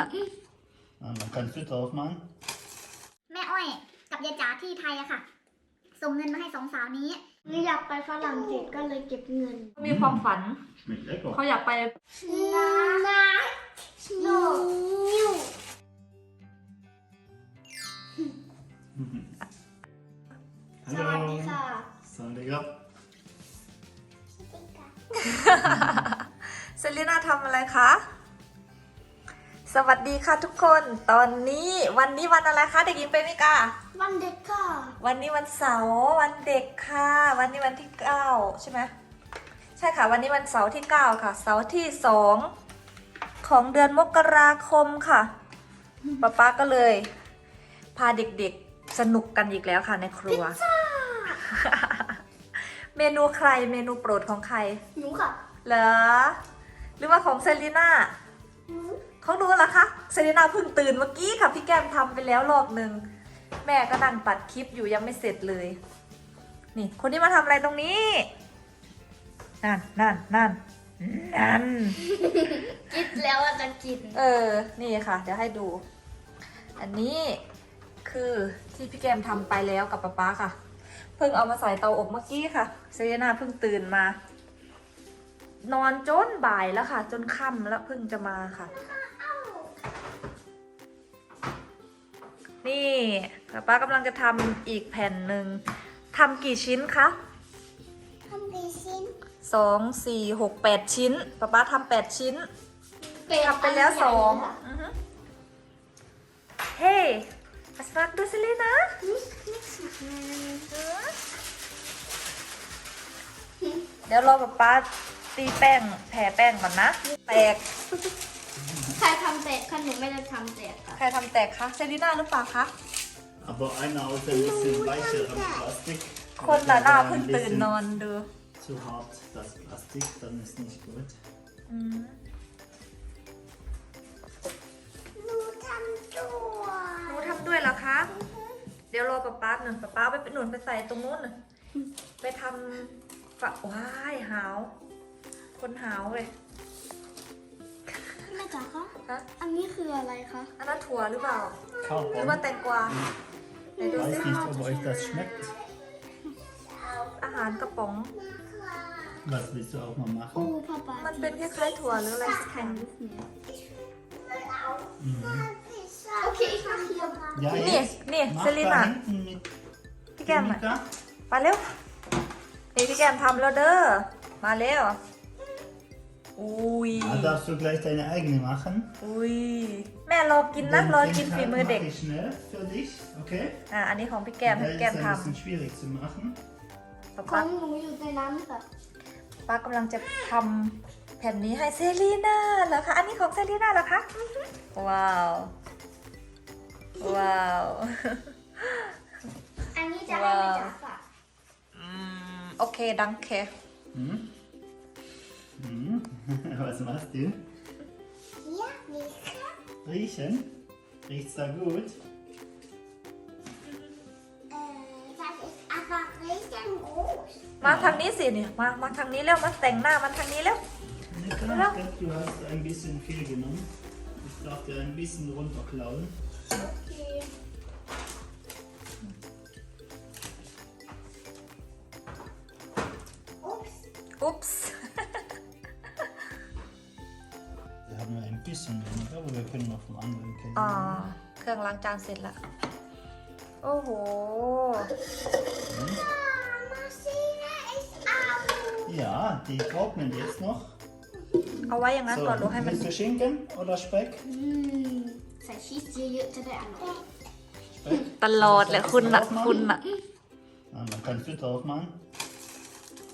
น่ะ Ja, dann kannst du drauf machen. แม่อ้อยกับยายจ๋าที่ไทยอะค่ะ ส่งเงินมาให้สองสาวนี้หนูอยากไปฝรั่งเศสก็เลยเก็บเงินมีความฝัน Schmeckt lecker. เขาอยากไปนานาโนนิวสวัสดีค่ะ Sondiger. เซรีน่าทำอะไรคะ สวัสดีค่ะทุกคน ตอนนี้วันนี้วันอะไรคะเด็กหญิงเปมิกา วันเด็กค่ะวันนี้วันเสาร์วันเด็กค่ะ วันนี้วันที่9ใช่ไหมใช่ค่ะ วันนี้วันเสาร์ที่9ค่ะ เสาร์ที่2ของเดือนมกราคมค่ะป๊าป๊าก็เลย พาเด็กๆสนุกกันอีกแล้วค่ะในครัว เมนูใครเมนูโปรดของใครหนูค่ะเหรอหรือว่าของเซรีน่า เขาดูเหรอคะเซรีน่าเพิ่งตื่นเมื่อกี้ค่ะพี่แก้มทำไปแล้วรอบหนึ่งแม่ก็นั่งตัดคลิปอยู่ยังไม่เสร็จเลย นี่ คนที่มาทำอะไรตรงนี้ นั่นนั่นนั่นนั่นคิดแล้วว่าจะกิน เออ นี่ค่ะ เดี๋ยวให้ดู อันนี้คือที่พี่แกมทำไปแล้วกับป๊าป๊าค่ะ เพิ่งเอามาใส่เตาอบเมื่อกี้ค่ะ เซเรนาเพิ่งตื่นมา นอนจนบ่ายแล้วค่ะ จนค่ำแล้วเพิ่งจะมาค่ะ ป๊าป๊ากำลังจะทำอีกแผ่นหนึ่งทำกี่ชิ้นคะทำกี่ชิ้นสองสี่หกแปดชิ้นป๊าป๊าทำแปดชิ้นทำไปแล้วสองอือฮึเฮ้อัสฟักดูสิเลยนะเดี๋ยวรอป๊าป๊าตีแป้งแผ่แป้งก่อนนะ แตก ใครทำแตกคะหนูไม่ได้ทำแตกค่ะ ใครทำแตกคะเซรีน่าหรือเปล่าคะ Aber einer aus ein bisschen weicher am Plastik. คนละ Weil หน้า der เพิ่ง ein ตื่นนอนดู Zu hart das Plastik, dann ist nicht gut. อืมหนูทำตัว หนูทำด้วยเหรอคะเดี๋ยวรอป๊าป๊าหนึ่งป๊าป๊าเอาไปหนุนไปใส่ตรงนู้นน่ะไปทำฝะว้ายหาว คนหาวเลยแม่จ๋าคะ ฮะอันนี้คืออะไรคะ อันนั้นถั่วหรือเปล่า หรือว่า Kaubon. แตงกวา ดู Ich สิ weiß nicht, ob euch das schmeckt. อาหารกระป๋อง Was willst du auch mal โอ้ machen? พ่อป๊ามันเป็นคล้ายๆถั่วหรืออะไรสักอย่าง Mhm. โอเค ich mach hier Ja, นี่ jetzt นี่ mach เซรีน่ะ da hinten mit พี่แก้มมา Monika. มาเร็ว นี่พี่แก้มทำแล้วเด้อ มาเร็ว อุ้ย Da darfst du gleich deine eigene machen. อุ้ยแม่รอกินนะ Den- รอ den กินฝี Teig มือเด็ก mache ich schnell für dich, okay? อะอันนี้ของพี่แก้ม Der พี่แก้ม ist ein ท bisschen schwierig zu machen. ำป๊าขอป๊างหนูอยู่ในนั้นค่ะป้ากำลังจะทำแผ่นนี้ให้เซรีน่าเหรอคะ อันนี้ของเซรีน่าเหรอคะ ว้าว ว้าว อันนี้จะให้แม่จ๋าค่ะอืม โอเค ดังเค Hm? Hm? Was machst du? Ja, Nika. Riechen? Riecht's da gut? Das ist aber riesengroß. มาทางนี้สิเนี่ยมา มาทางนี้แล้ว มาแต่งหน้ามันทางนี้แล้ว Nika, Ja. ich glaube, du hast ein bisschen viel genommen. Ich darf dir ein bisschen runterklauen. จานเสร็จแล้ว โอ้โห Maschine ist aus. Ja, die trocknen jetzt noch. เอาไว้อย่างนั้น So, ก่อนลูกให้มัน willst du Schinken oder Speck? Hm. ใส่ชีสเยอะๆจะได้อร่อย Speck? ตลอดเลยคุณน่ะ Drauf machen? คุณน่ะ Ah, dann kannst du drauf machen.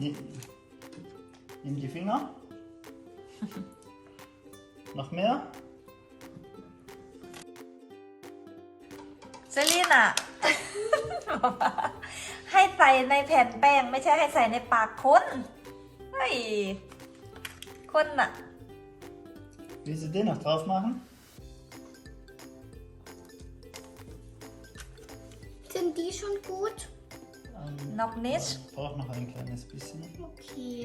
Nimm, nimm die Finger. noch mehr? เซรีน่ะ ให้ใส่ในแผ่นแป้ง ไม่ใช่ให้ใส่ในปากคนเฮ้ยคนน่ะ Willst du den noch drauf machen? Sind die schon gut? Ähm, Noch nicht. Braucht noch ein kleines bisschen. Okay.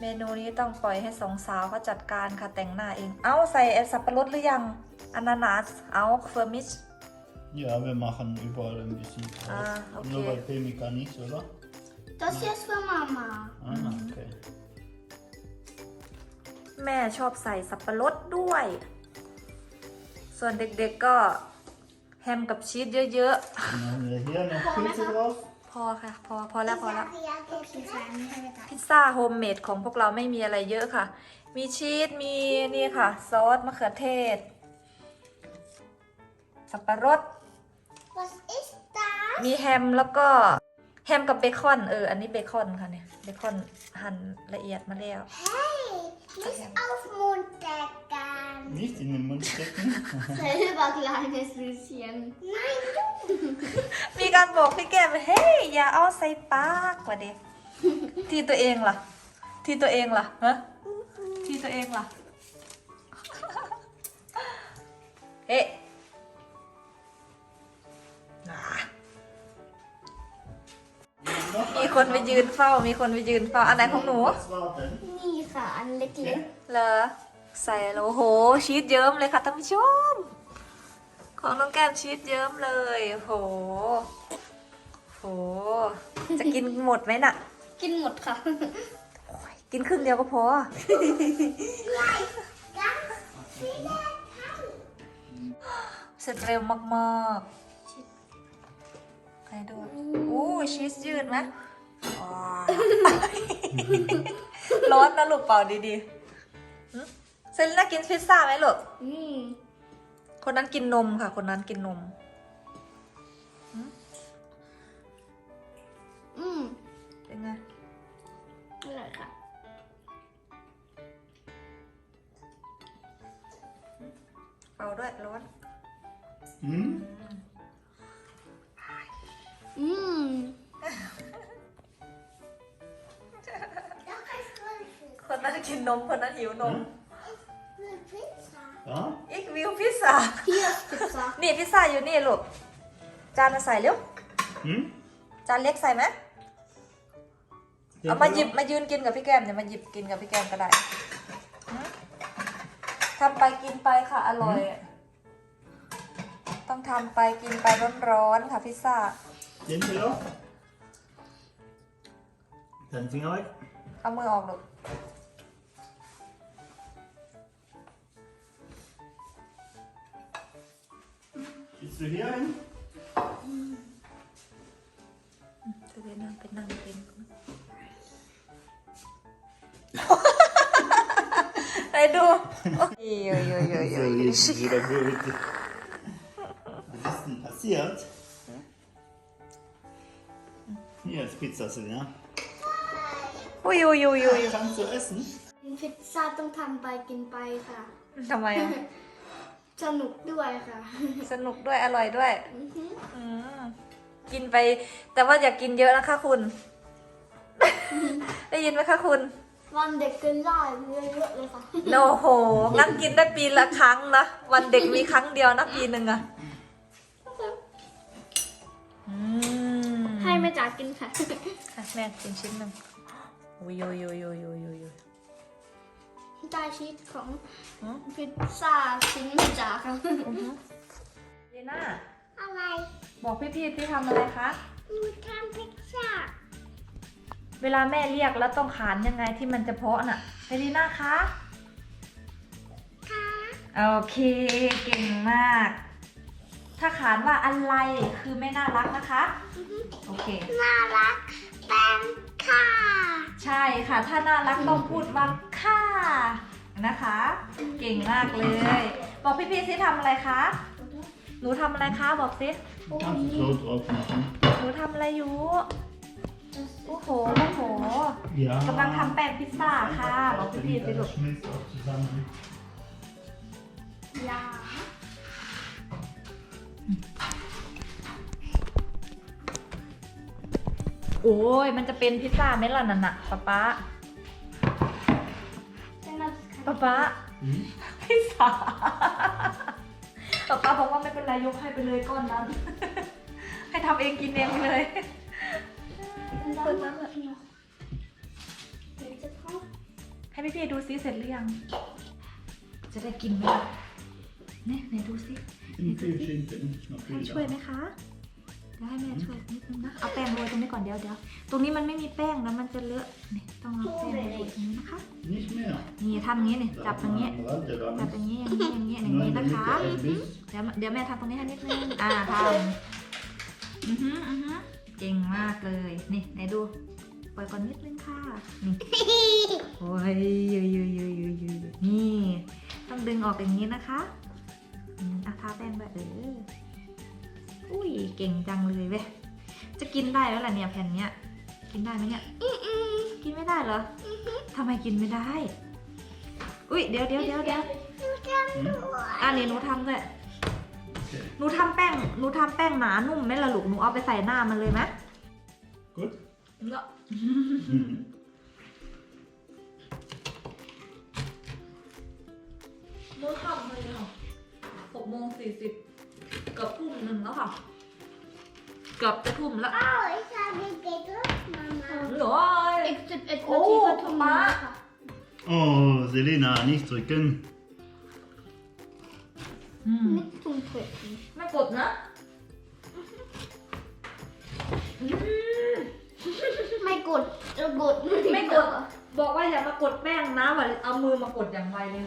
เมนูนี้ต้องปล่อยให้สองสาวเขาจัดการค่ะแต่งหน้าเอง เอาใส่สับปะรดหรือยัง อนานาส เอาเฟอร์มิช Ja, wir machen überall ein bisschen drauf. Ah, okay. Nur bei Pemmica nicht, oder? Das hier ist für Mama. Ah, okay. แม่ชอบใส่สับปะรดด้วย ส่วนเด็กๆก็แฮมกับชีสเยอะ Dann haben wir hier noch Pilze drauf. ๆ พอค่ะ พอพอแล้วพอแล้วอยากกินพิซซ่าไม่ให้ไปตัดพิซซ่าโฮมเมดของพวกเราไม่มีอะไรเยอะค่ะ มีชีส มีนี่ค่ะ ซอสมะเขือเทศ สับปะรด Was ist das มีแฮมแล้วก็แฮมกับเบคอนเออ อันนี้เบคอนค่ะเนี่ย เบคอนหั่นละเอียดมาแล้ว Hey nicht auf Mund decken Nicht in den Mund stecken. Selber kleines bisschen. Nein du มีการบอกพี่แก้มเฮ้ยอย่าเอาใส่ปากกว่าเด็กทีตัวเองล่ะ ทีตัวเองล่ะฮะทีตัวเองล่ะเฮ้น่ มีคนไปยืนเฝ้า มีคนไปยืนเฝ้า อันไหนของหนู Was war denn? นี่ค่ะ อันเล็กเหรอ ใส่แล้วโอ้โห ชีสเยิ้มเลยค่ะท่านผู้ชม ของน้องแก้มชีสเยิ้มเลยโอ้โหโห จะกินหมดไหมน่ะๆกินหมดค่ะ กินครึ่งเดียวก็พอ ganz viele เสร็จเร็วมากๆ ให้ดูอู้ ชีสยืดไหมว้าวร้อนนะลูกเปล่าดีๆหึเซนน่ากินพิซซ่าไหมลูก อืมคนนั้นกินนมค่ะ คนนั้นกินนม อืมเป็นไง อร่อยค่ะ เป่าด้วยร้อน Hm? อืม Doch ist Grillfisch คนนั้นกินนมคนนั้นหิวนม Eine Pizza Ja? อีกวิวพิซซ่า Hier ist Pizza. นี่พิซซ่าอยู่นี่ลูก จานมาใส่เร็ว Hm? จานเล็กใส่ไหมเอามาหยิบมายืนกินกับพี่แก้มเดี๋ยวมาหยิบกินกับพี่แก้มก็ได้หืมทำไปกินไปค่ะอร่อย ต้องทำไปกินไปร้อนๆค่ะพิซซ่า Den hier auch? Dein Finger weg. เอามือออกลูก Gehst du hier hin? จะได้นั่งไปนั่งกินไหนดูโอ้ยโอ้ยโอ้ยโอ้ย So, โอ้ย jetzt ist wieder gut. Was ist denn passiert? Pizza, ja? อุ้ยอุ้ยอุ้ยอุ้ย Kannst du essen? พิซซ่าต้องทำไปกินไปค่ะ ทำไมอะสนุกด้วยค่ะ สนุกด้วยอร่อยด้วยอือหืออืมกินไป แต่ว่าอย่ากกินเยอะนะคะคุณ ได้ยินไหมคะคุณ วันเด็กกินได้เยอะๆเลยค่ะ โอ้โหงั้นกินได้ปีละครั้งนะ วันเด็กมีครั้งเดียวนะปีหนึ่งอะอืมให้แม่จ๋ากินค่ะ อะแม่กินชิ้นหนึ่งโอ้ยโยยโยยโยยโยยโยยโยยได้ชีสของหืมพิซซ่าชิ้นแม่จ๋าค่ะเจน่าอะไรบอกพี่พีที่ทำอะไรคะหนูทำพิซซ่าเวลาแม่เรียกแล้วต้องขานยังไงที่มันจะเพาะน่ะเจน่าคะ ค่ะ โอเค เก่งมาก ถ้าขานว่าอะไรคือไม่น่ารักนะคะ โอเค น่ารักแป้งค่ะ ใช่ค่ะ ถ้าน่ารักต้องพูดว่าค่ะ นะคะ เก่งมากเลย บอกพี่พีซิทำอะไรคะ หนูทำอะไรคะ บอกซิ Kannst du so drauf machen? หนูทำอะไรอยู่โอ้โหโอ้โห Ja. กำลังทำแป้งพิซซ่าค่ะ บอกพี่พีสิลู Das ก schmilzt auch zusammen. ยา โอ้ย มันจะเป็นพิซซ่าไหมล่ะนั่นน่ะป๊าป๊าเป็นอะไรป๊าป๊า Hm? พิซซ่าป๊าป๊าบอกว่าไม่เป็นไรยกให้ไปเลยก้อนนั้น ให้ทำเองกินเองไปเลยเป็นด้านหลังเหรอเดี๋ยวจะเข้าพี่พี่ๆดูซิเสร็จหรือยัง จะได้กินไหมล่ะเนี่ยไหนดูซิ In fyrskint, not ให้ really ช่วยไหมคะเดี๋ยวให้แม่ช่วยนิดนึงนะ เอาแป้งโรยตรงนี้ก่อนเดี๋ยวเดี๋ยวตรงนี้มันไม่มีแป้งนะมันจะเลอะนี่ต้องเอาแป้งโรยตรงนี้นะคะ Nicht mehr. นี่ทำอย่างนี้นี่จับอย่างนี้ Warte, จับ dann. อย่างนี้อย่างนี้อย่างนี้อย่างนี้นะคะเดี๋ยวเดี๋ยวแม่ทำตรงนี้ให้นิดนึง อ่าทำอือฮึอือฮึเก่งมากเลย นี่ไหนดู ปล่อยก่อนนิดนึงค่ะ นี่ โอ้ยยืยยืยยืยยืยยืยนี่ ต้องดึงออกอย่างนี้นะคะ อืมอะทาแป้งไปเออ อุ้ย เก่งจังเลยเว้ย จะกินได้แล้วล่ะเนี่ยแผ่นเนี้ย กินได้ไหมเนี่ยกินไม่ได้เหรอทำไมกินไม่ได้ อุ้ยเดี๋ยวเดี๋ยวเดี๋ยวเดี๋ยวอันนี้หนูทำด้วย Okay. หนูทำแป้ง หนูทำแป้งหนานุ่มไหมล่ะลูก หนูเอาไปใส่หน้ามันเลยไหม Gut. เนา โมงสี่สิบเกือบทุ่มหนึ่งแล้วค่ะ เกือบจะทุ่มแล้ว Oh, ich habe gedrückt, Mama. เหรอ อีกสิบเอ็ดโอ้นาทีก็ทุ่มป๊าแล้วค่ะ Oh, Selena, nicht drücken. อืมไม่ทุ่มเผ็ดไม่กดนะอืมไม่กดจะกดไม่กด บอกว่าอย่ามากดแป้งนะว่าเอามือมากดอย่างไรเลย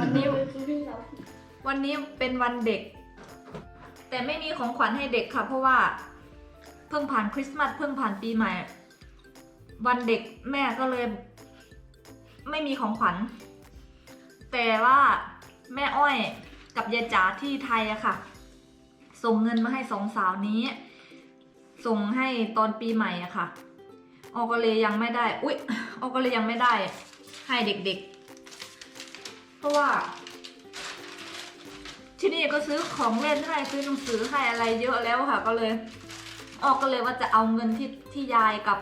วันนี้วันนี้เป็นวันเด็ก แต่ไม่มีของขวัญให้เด็กค่ะ เพราะว่าเพิ่งผ่านคริสต์มาสเพิ่งผ่านปีใหม่ วันเด็กแม่ก็เลย ไม่มีของขวัญ แต่ว่าแม่อ้อยกับยายจ๋าที่ไทยอะค่ะ ส่งเงินมาให้สองสาวนี้ ส่งให้ตอนปีใหม่อะค่ะออกก็เลยยังไม่ได้ อุ๊ยออกก็เลยยังไม่ได้ ให้เด็กๆ เพราะว่า ที่นี่ก็ซื้อของเล่นให้ซื้อหนังสือให้อะไรเยอะแล้วค่ะ ก็เลย ออกก็เลยว่าจะเอาเงินที่ที่ยายกับ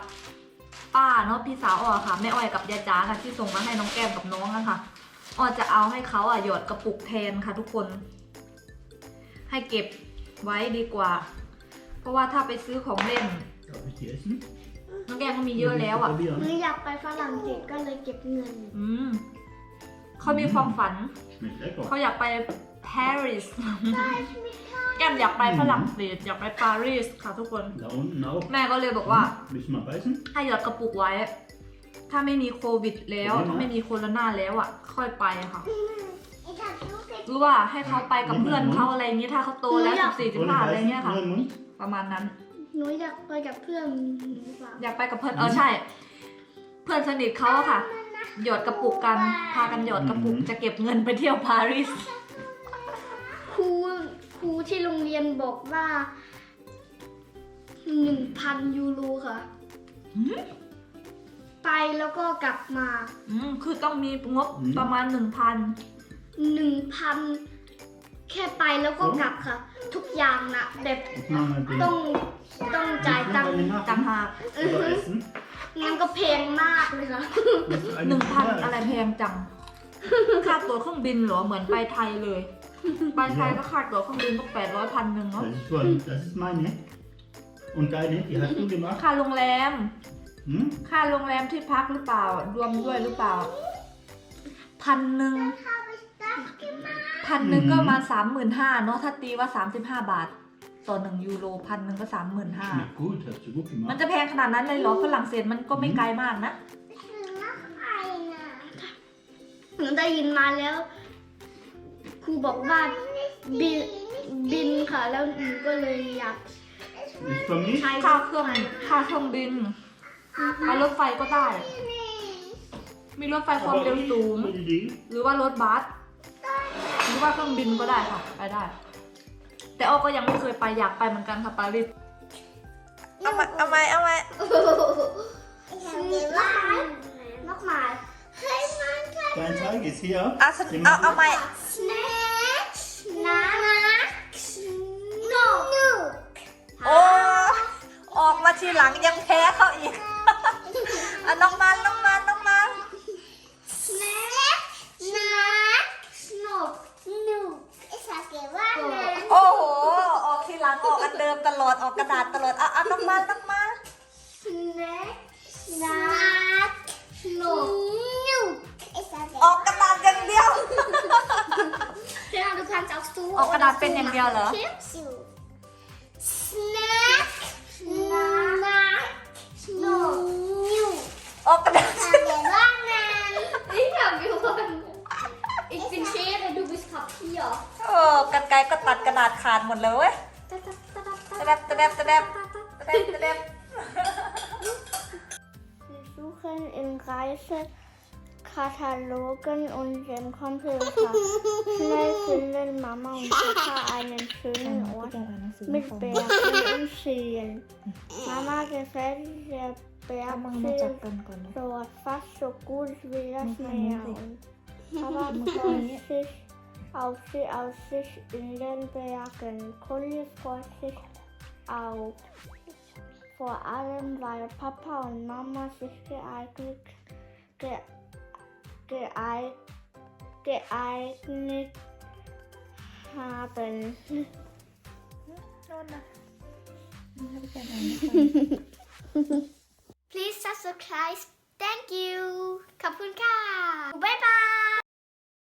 ป้าเนาะพี่สาวออกค่ะแม่อ้อยกับยายจ๋าค่ะที่ส่งมาให้น้องแก้มกับน้องอะค่ะออจะเอาให้เขาอะหยอดกระปุกแทนค่ะทุกคน ให้เก็บไว้ดีกว่า เพราะว่าถ้าไปซื้อของเล่น Darf ich die essen? น้องแก้มก็มีเยอะแล้วอะ Probieren. หนูอยากไปฝรั่งเศสก็เลยเก็บเงิน อืม เขามีความฝัน Schmeckt lecker. เขาอยากไปปารีสแก้มอยากไปฝรั่งเศสอยากไปปารีสค่ะทุกคน Da unten auch. แม่ก็เลยบอกว่า Müssen wir beißen? ให้หยอดกระปุกไว้ ถ้าไม่มีโควิดแล้วโอเคนะถ้าไม่มีโคโรนาแล้วอะ ค่อยไปค่ะ Ich habe so viel หรือว่าให้เขาไปกับเพื่อนเขาอะไรอย่างนี้ถ้าเขาโตแล้วสิบสี่สิบ Ohne ห้าอะไร beißen? เงี้ยค่ะ Nur im Mund? ประมาณนั้นหนูอยากไปกับเพื่อนหรือเปล่าอยากไปกับเพื่อนเออใช่ เพื่อนสนิทเขาอะค่ะ หยอดกระปุกกัน พากันหยอดกระปุกจะเก็บเงินไปเที่ยวปารีส ครูครูที่โรงเรียนบอกว่าหนึ่งพันยูโรค่ะ ไปแล้วก็กลับมาอืมคือต้องมีงบอืมประมาณหนึ่งพันหนึ่งพันแค่ไปแล้วก็กลับค่ะ ทุกอย่างนะแบบ Ich mach mal den. ต้องต้องจ่ายตังค์ต่างหาก Oder essen? งั้นก็แพงมากเลยค่ะ Willst du eine หนึ่งพัน Pizza อะไรแพงจัง ค่าตั๋วเครื่องบินเหรอเหมือนไปไทยเลย ไปไทยก็ค่าตั๋วเครื่องบินต้องแปดร้อยพันหนึ่งเนาะ Das ist, von, das ist meine. Und deine, die hast du gemacht? ค่าโรงแรม Hm? ค่าโรงแรมที่พักหรือเปล่ารวมด้วยหรือเปล่าพันหนึ่ง พันหนึ่งก็ประมาณสามหมื่นห้าเนาะถ้าตีว่าสามสิบห้าบาท ต่อหนึ่งยูโรพันหนึ่งก็สามหมื่นห้า Schmeckt gut, hast du gut มัน gemacht. จะแพงขนาดนั้นเลยเหรอฝรั่งเศสมันก็ไม่ไกลมากนะ Ich will noch eine. หนูได้ยินมาแล้ว ครูบอกว่าบินบินค่ะ แล้วหนูก็เลยอยาก Ist für mich? ใช้ค่าเครื่องค่าเครื่องบินไปรถไฟก็ได้ มีรถไฟความเร็วสูง Gute Idee. หรือว่ารถบัสห รือว่าเครื่องบินก็ได้ค่ะ ไปได้ แต่อ้อก็ยังไม่เคยไปอยากไปเหมือนกันค่ะปารีสเอามาเอามาเอามา Ich habe gewonnen. nochmal Hey, mein kleiner Dein Teig ist hier. เอาสเอาเอามา Snack. Snack. No. No. โอ้ออกมาทีหลังยังแพ้เขาอีกอะน้องมันน้องมันน้องมัน Snack. Snack. Snoop. Snoop. Ich habe gewonnen. โอ้โห ออกทีหลังออกอันเดิมตลอดออกกระดาษตลอดอะอะน้องมันน้องมัน Snack. Snack. No. Ist ออกกระดาษอย่างเดียว Ja, du kannst auch so. ออกกระดาษเป็นอย่างเดียวเหรอ So. Snack. Snack. No. ออกกระดาษ Gewonnen. Ich hab gewonnen. Ich bin Schere, du bist Papier. โอ้กันไกลก็ตัดกระดาษขาดหมดเลยเว้ย ตะแดบตะแดบตะแดบตะแดบตะแดบ Wir suchen in Reisekatalogen und dem Computer. Schnell finden Mama und Papa einen schönen Ort mit Bergen und Seen. Mama gefällt der Bergsee dort fast so gut wie das Meer. Und Papa freut sich auf die Aussicht in den Bergen. Conny freut sich auf. Vor allem, weil Papa und Mama sich geeignet, ge, geeignet, geeignet haben. Please subscribe. Thank you. Kapunka. Bye bye.